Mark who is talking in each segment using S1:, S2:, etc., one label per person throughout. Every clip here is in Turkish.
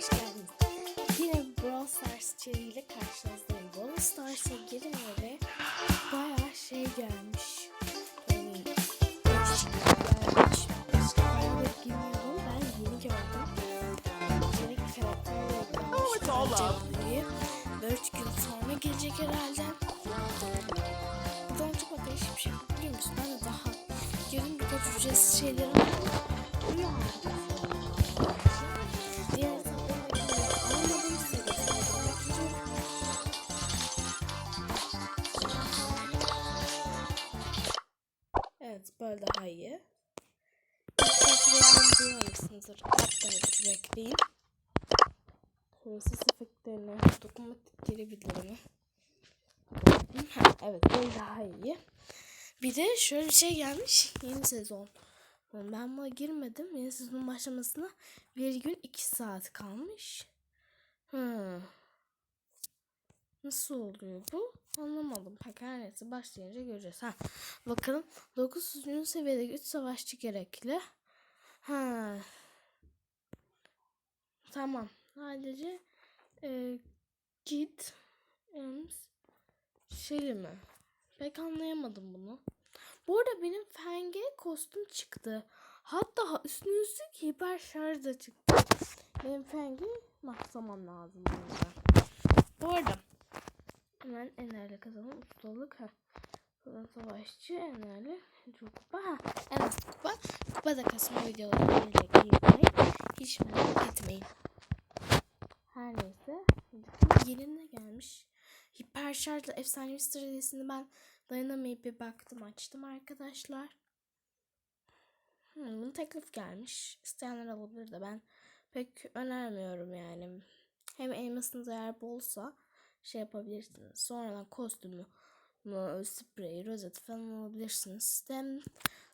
S1: hoş geldiniz. Yine Brawl Stars içeriğiyle karşınızdayım. Brawl Stars'a girince bayağı şey gelmiş. Yani gelmiş. Bayağıdır girmiyordum. Ben yeni gördüm. Yeni bir karakter. Buraya 4 gün sonra gelecek herhalde. Buradan çok ateş bir şey biliyor musun? Ben de daha yarın birkaç ücretsiz şeylerim var. Ha, evet böyle daha iyi. Bir de şöyle bir şey gelmiş. Yeni sezon. Ben buna girmedim. Yeni sezonun başlamasına bir gün iki saat kalmış. Hmm. Nasıl oluyor bu? Anlamadım. Peki her neyse başlayınca göreceğiz. Ha, bakalım 900. seviyede 3 savaşçı gerekli. Ha. Tamam. Sadece e, git ems şey mi? Pek anlayamadım bunu. Bu arada benim Feng'e kostüm çıktı. Hatta üstüne üstlük hiper şarj da çıktı. Benim Feng'i mahsamam lazım burada. Bu arada hemen enerji kazanım ustalık ha. Buradan savaşçı enerji çok kupa ha. En az kupa. Kupa da kasma videoları gelecek izleyin. Hiç merak etmeyin. Her neyse. Yerine gelmiş. Hiper şarjla efsanevi stratejisini ben dayanamayıp bir baktım açtım arkadaşlar. Hmm, teklif gelmiş. İsteyenler alabilir de ben pek önermiyorum yani. Hem elmasınız eğer bolsa şey yapabilirsiniz. Sonradan kostümü, spreyi, rozeti falan alabilirsiniz. Hem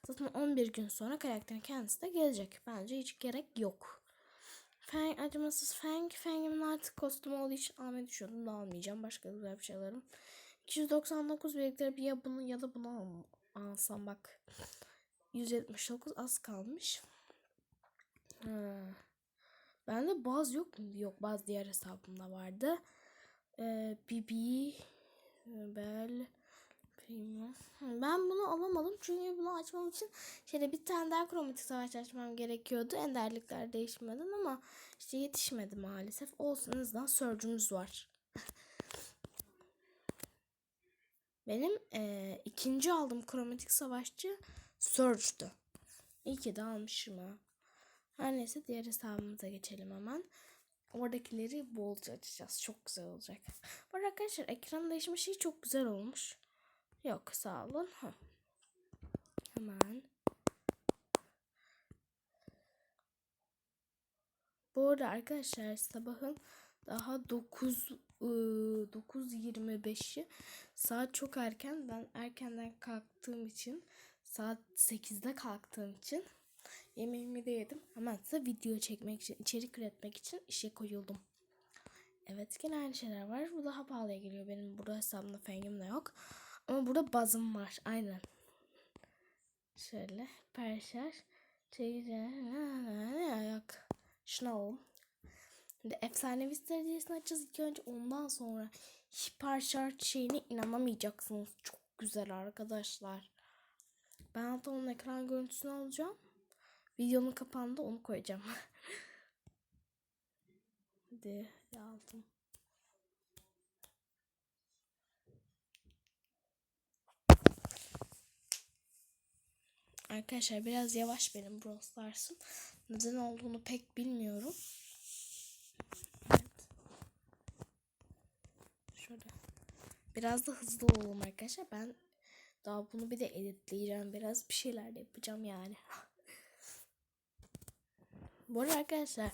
S1: zaten 11 gün sonra karakterin kendisi de gelecek. Bence hiç gerek yok. Fang, acımasız Fang. Fang'imin artık kostümü olduğu için almayı düşünüyordum da almayacağım. Başka güzel bir şey alırım. 299 birlikte bir ya bunu ya da bunu al, alsam bak. 179 az kalmış. Ha. Bende baz yok mu? Yok baz diğer hesabımda vardı. Ee, Bibi Bel Primo. Ben bunu alamadım çünkü bunu açmam için şöyle bir tane daha kromatik savaş açmam gerekiyordu. Enderlikler değişmeden ama işte yetişmedi maalesef. Olsun en azından Surge'ümüz var. Benim eee, ikinci aldığım kromatik savaşçı Surge'du. İyi ki de almışım ha. Her neyse diğer hesabımıza geçelim hemen. Oradakileri bolca açacağız. Çok güzel olacak. Bu arkadaşlar ekran değişme şeyi çok güzel olmuş. Yok sağ olun. Heh. Hemen. Bu arada arkadaşlar sabahın daha 9 ıı, 9.25'i saat çok erken. Ben erkenden kalktığım için saat 8'de kalktığım için yemeğimi de yedim. Hemen size video çekmek için, içerik üretmek için işe koyuldum. Evet yine aynı şeyler var. Bu daha pahalıya geliyor. Benim burada hesabımda fengim de yok. Ama burada bazım var. Aynen. Şöyle. Perşer. Yok. Şunu alalım. Şimdi efsanevi stratejisini açacağız ilk önce. Ondan sonra hiper şarj şeyine inanamayacaksınız. Çok güzel arkadaşlar. Ben hatta onun ekran görüntüsünü alacağım. Videonun kapağında onu koyacağım. Hadi aldım. Arkadaşlar biraz yavaş benim Brawl Stars'ım. Neden olduğunu pek bilmiyorum. Evet. Şöyle. Biraz da hızlı olalım arkadaşlar. Ben daha bunu bir de editleyeceğim. Biraz bir şeyler de yapacağım yani. Bu arada arkadaşlar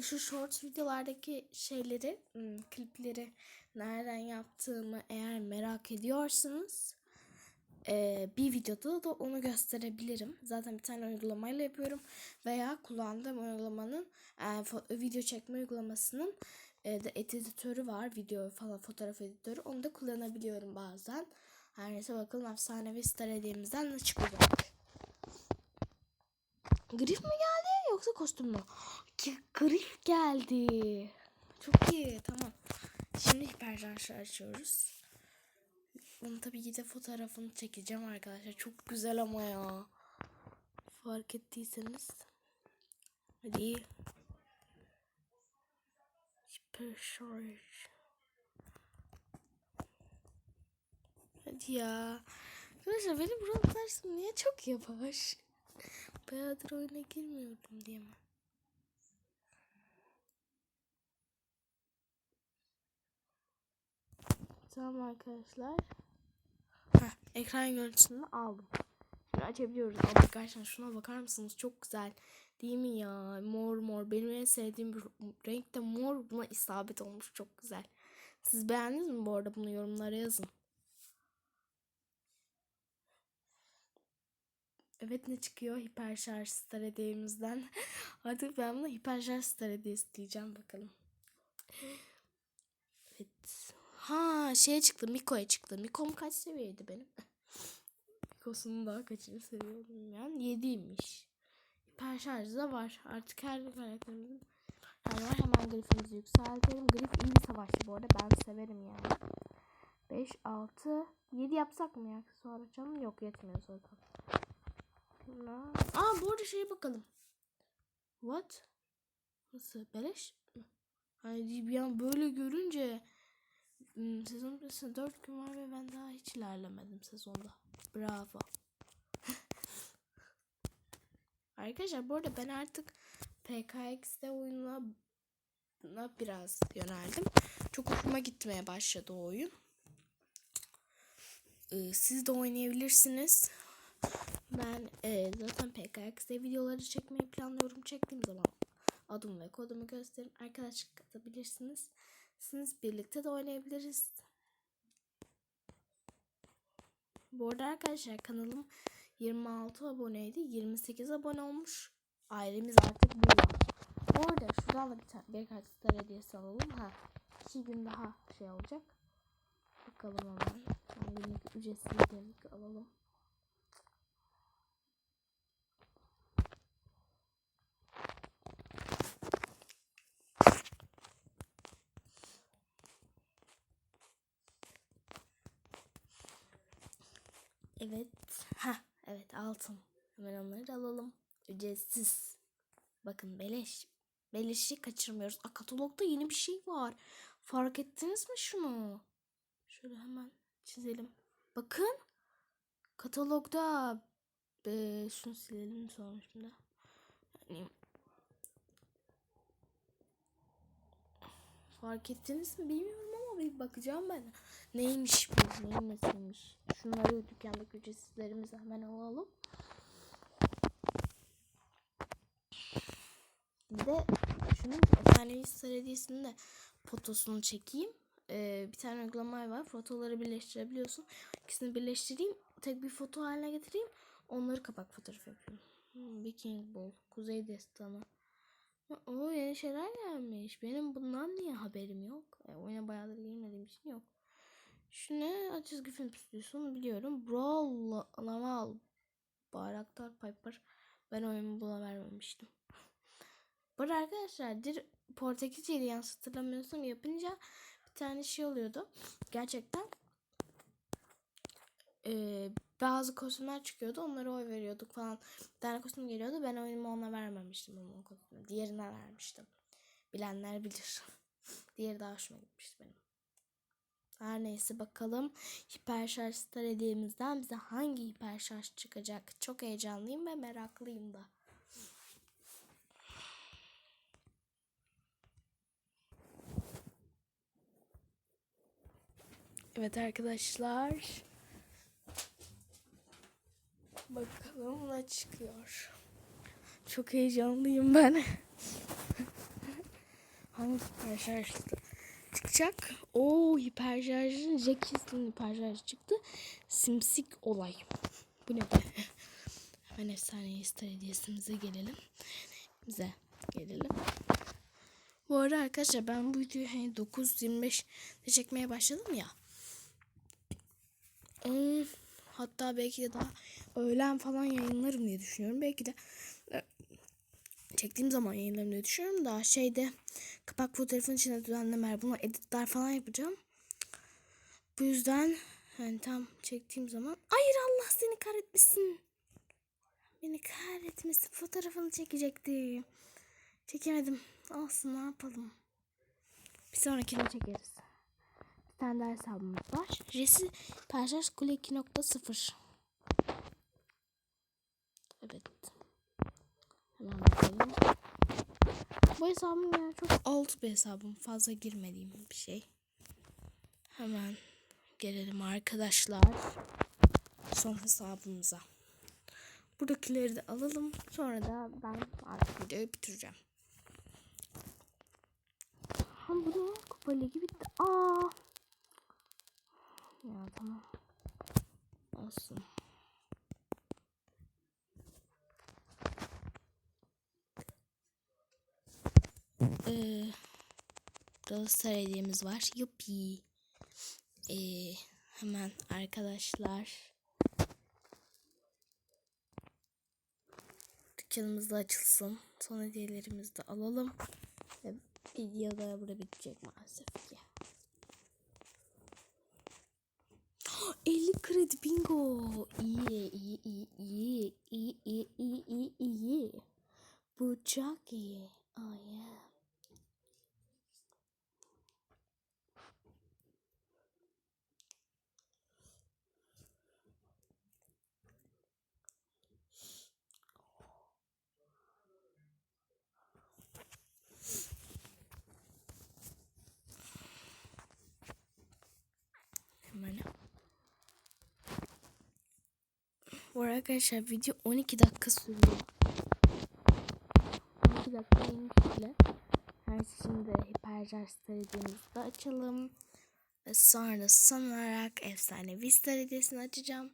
S1: şu shorts videolardaki şeyleri, hmm, klipleri nereden yaptığımı eğer merak ediyorsanız e, bir videoda da onu gösterebilirim. Zaten bir tane uygulamayla yapıyorum veya kullandığım uygulamanın e, video çekme uygulamasının e, de editörü var. Video falan fotoğraf editörü. Onu da kullanabiliyorum bazen. Her neyse bakalım efsanevi star hediyemizden ne çıkacak. Grif mi geldi yoksa kostüm mü? Grif geldi. Çok iyi tamam. Şimdi hiperşarjı açıyoruz. Bunu tabii ki de fotoğrafını çekeceğim arkadaşlar. Çok güzel ama ya. Fark ettiyseniz. Hadi. Hiperşarj. Hadi ya. Arkadaşlar benim Brawl Stars'ım niye çok yavaş? Bayağıdır oyuna girmiyordum diye mi? Tamam arkadaşlar. Ekran görüntüsünü aldım. Şimdi açabiliyoruz. Arkadaşlar şuna bakar mısınız? Çok güzel. Değil mi ya? Mor mor. Benim en sevdiğim bir renk de mor. Buna isabet olmuş. Çok güzel. Siz beğendiniz mi bu arada? Bunu yorumlara yazın. Evet ne çıkıyor? Hiperşarj star hediyemizden. Artık ben bunu hiperşarj star hediyesi diyeceğim bakalım. Ha şey çıktı. Miko'ya çıktı. Miko'm kaç seviyeydi benim? Miko'sunun daha kaçıncı seviye bilmiyorum. Yediymiş. Hiperşarjı da var. Artık her karakterimizin yani var. Hemen grifimizi yükseltelim. Grif iyi bir savaşçı bu arada. Ben severim yani. 5, 6, 7 yapsak mı ya? Sonra canım yok yetmiyor zaten. Şuna- Aa bu arada şeye bakalım. What? Nasıl? Beleş? Hani bir an böyle görünce sezon bitmesine 4 gün var ve ben daha hiç ilerlemedim sezonda. Bravo. Arkadaşlar bu arada ben artık PKX'de oyununa na biraz yöneldim. Çok hoşuma gitmeye başladı o oyun. Ee, siz de oynayabilirsiniz. Ben e, zaten PKX'de videoları çekmeyi planlıyorum. Çektiğim zaman adım ve kodumu gösterin. Arkadaşlık katabilirsiniz. Siz birlikte de oynayabiliriz. Bu arada arkadaşlar kanalım 26 aboneydi. 28 abone olmuş. Ailemiz artık burada. Bu arada şuradan da bir tane bir kart star hediyesi alalım. Ha, iki gün daha şey olacak. Bakalım hemen. Yani ücretsiz alalım. Evet. Ha, evet altın. Hemen onları alalım. Ücretsiz. Bakın beleş. Beleşi kaçırmıyoruz. Aa, katalogda yeni bir şey var. Fark ettiniz mi şunu? Şöyle hemen çizelim. Bakın. Katalogda e, şunu silelim sonra şimdi. Yani, fark ettiniz mi bilmiyorum bakacağım ben. Neymiş bu? Neyin nesiymiş? Şunları dükkandaki ücretsizlerimizi hemen alalım. Bir de şunun efsanevi hediyesinin de fotosunu çekeyim. Ee, bir tane uygulama var. Fotoları birleştirebiliyorsun. İkisini birleştireyim. Tek bir foto haline getireyim. Onları kapak fotoğrafı yapıyorum. Hmm, Viking Ball. Kuzey Destanı. O yeni şeyler gelmiş. Benim bundan niye haberim yok? E, oyuna bayağıdır girmediğim için yok. Şu ne? Çizgi film stüdyosu biliyorum. Brawl La- Laval Bayraktar Piper. Ben oyumu buna vermemiştim. Bu arada arkadaşlar dir Portekizce'yi yanlış hatırlamıyorsam yapınca bir tane şey oluyordu. Gerçekten eee, bazı kostümler çıkıyordu. Onlara oy veriyorduk falan. Bir tane kostüm geliyordu. Ben oyumu ona vermemiştim. Onun kostümü. Diğerine vermiştim. Bilenler bilir. Diğeri daha hoşuma gitmişti benim. Her neyse bakalım hiperşarj star hediyemizden bize hangi hiperşarj çıkacak. Çok heyecanlıyım ve meraklıyım da. Evet arkadaşlar. Bakalım ne çıkıyor. Çok heyecanlıyım ben. Hangi hiperşarj çıkacak? Oo hiperşarjın Jackie'sin hiperşarj çıktı. Simsik olay. Bu ne be? Hemen efsane star hediyesimize gelelim. Bize gelelim. Bu arada arkadaşlar ben bu videoyu hani 9.25'de çekmeye başladım ya. Hatta belki de daha öğlen falan yayınlarım diye düşünüyorum. Belki de e, çektiğim zaman yayınlarım diye düşünüyorum da şeyde kapak fotoğrafın içine düzenlemeler bunu editler falan yapacağım. Bu yüzden yani tam çektiğim zaman hayır Allah seni kahretmesin. Beni kahretmesin fotoğrafını çekecektim. Çekemedim. Olsun ne yapalım. Bir sonrakini çekeriz. Bir tane hesabımız var. Jesi Perşaj Kule 2.0 Evet. Hemen bakalım. Bu hesabım yani çok alt bir hesabım. Fazla girmediğim bir şey. Hemen gelelim arkadaşlar. Son hesabımıza. Buradakileri de alalım. Sonra da ben artık videoyu bitireceğim. Ha bu ne? Kupa ligi bitti. Aa. Ya tamam. Olsun. Ee, Galatasaray var. Yuppie. Ee, hemen arkadaşlar. Dükkanımız da açılsın. Son hediyelerimizi de alalım. Ve video da burada bitecek maalesef ki. 50 kredi bingo. Bu arkadaşlar video 12 dakika sürüyor. 12 dakika bile. Her şimdi hipercar hediyemizi de açalım. Ve sonra son olarak efsane Star hediyesini açacağım.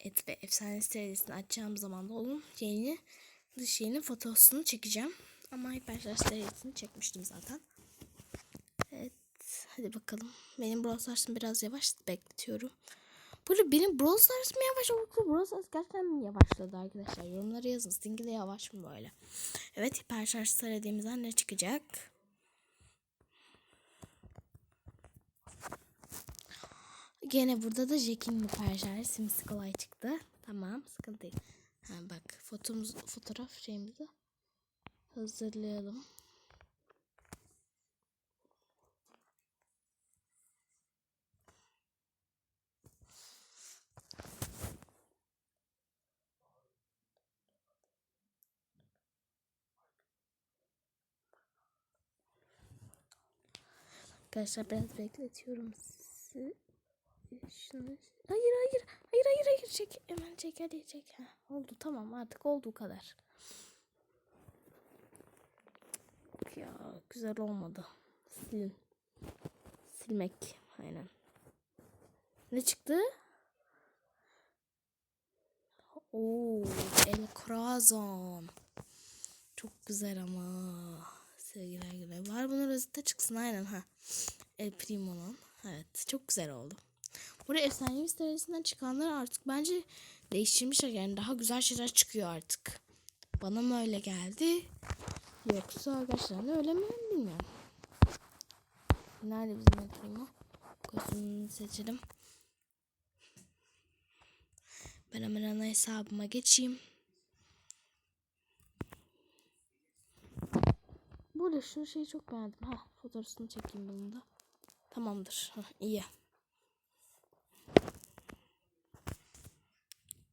S1: Evet ve efsane Star hediyesini açacağım zaman da onun yeni dış yeni fotosunu çekeceğim. Ama hipercar hediyesini çekmiştim zaten. Evet hadi bakalım. Benim Stars'ım biraz yavaş bekletiyorum. Böyle benim Brawl Stars mı yavaş yoksa Brawl Stars gerçekten mi yavaşladı arkadaşlar? Yorumlara yazın. Sizinki de yavaş mı böyle? Evet hiper şarj söylediğimizden ne çıkacak? Gene burada da Jack'in hiper şarj simsi kolay çıktı. Tamam sıkıntı değil. Ha, bak fotomuz, fotoğraf şeyimizi hazırlayalım. Arkadaşlar biraz bekletiyorum sizi. Şunu... Hayır hayır hayır hayır hayır çek hemen çek hadi çek. Ha, oldu tamam artık olduğu kadar. Ya güzel olmadı. Silin. Silmek aynen. Ne çıktı? Oo, El Corazon. Çok güzel ama. Sevgiler güle. Var bunun rozete çıksın aynen ha. El Primo'nun. Evet çok güzel oldu. Buraya efsanevi sitelesinden çıkanlar artık bence değiştirmişler. Yani daha güzel şeyler çıkıyor artık. Bana mı öyle geldi? Yoksa arkadaşlar öyle mi bilmiyorum. Nerede bizim El Primo? Kostümünü seçelim. Ben hemen ana hesabıma geçeyim. Burada şu şeyi çok beğendim. Ha fotoğrafını çekeyim bunu da. Tamamdır. Ha, iyi.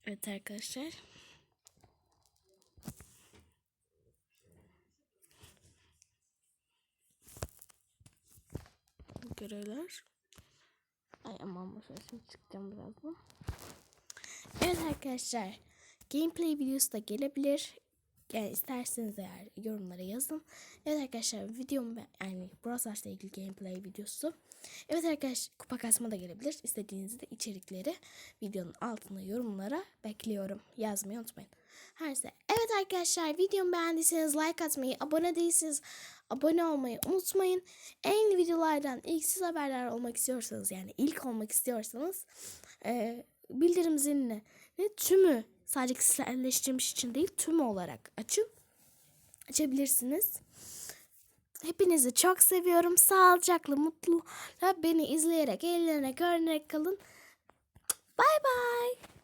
S1: Evet arkadaşlar. Görevler. Ay aman boşver şimdi çıkacağım birazdan. Evet arkadaşlar. Gameplay videosu da gelebilir. Yani isterseniz eğer yorumlara yazın. Evet arkadaşlar videom yani Brawl Stars'la ilgili gameplay videosu. Evet arkadaşlar kupa kasma da gelebilir. İstediğinizde içerikleri videonun altına yorumlara bekliyorum. Yazmayı unutmayın. Her neyse. Evet arkadaşlar videomu beğendiyseniz like atmayı, abone değilseniz abone olmayı unutmayın. En videolardan ilk siz haberdar olmak istiyorsanız yani ilk olmak istiyorsanız e, bildirim zilini ne tümü Sadece kişiselleştirmiş için değil tüm olarak açıp açabilirsiniz. Hepinizi çok seviyorum. Sağlıcakla, mutlu beni izleyerek, eğlenerek, öğrenerek kalın. Bay bay.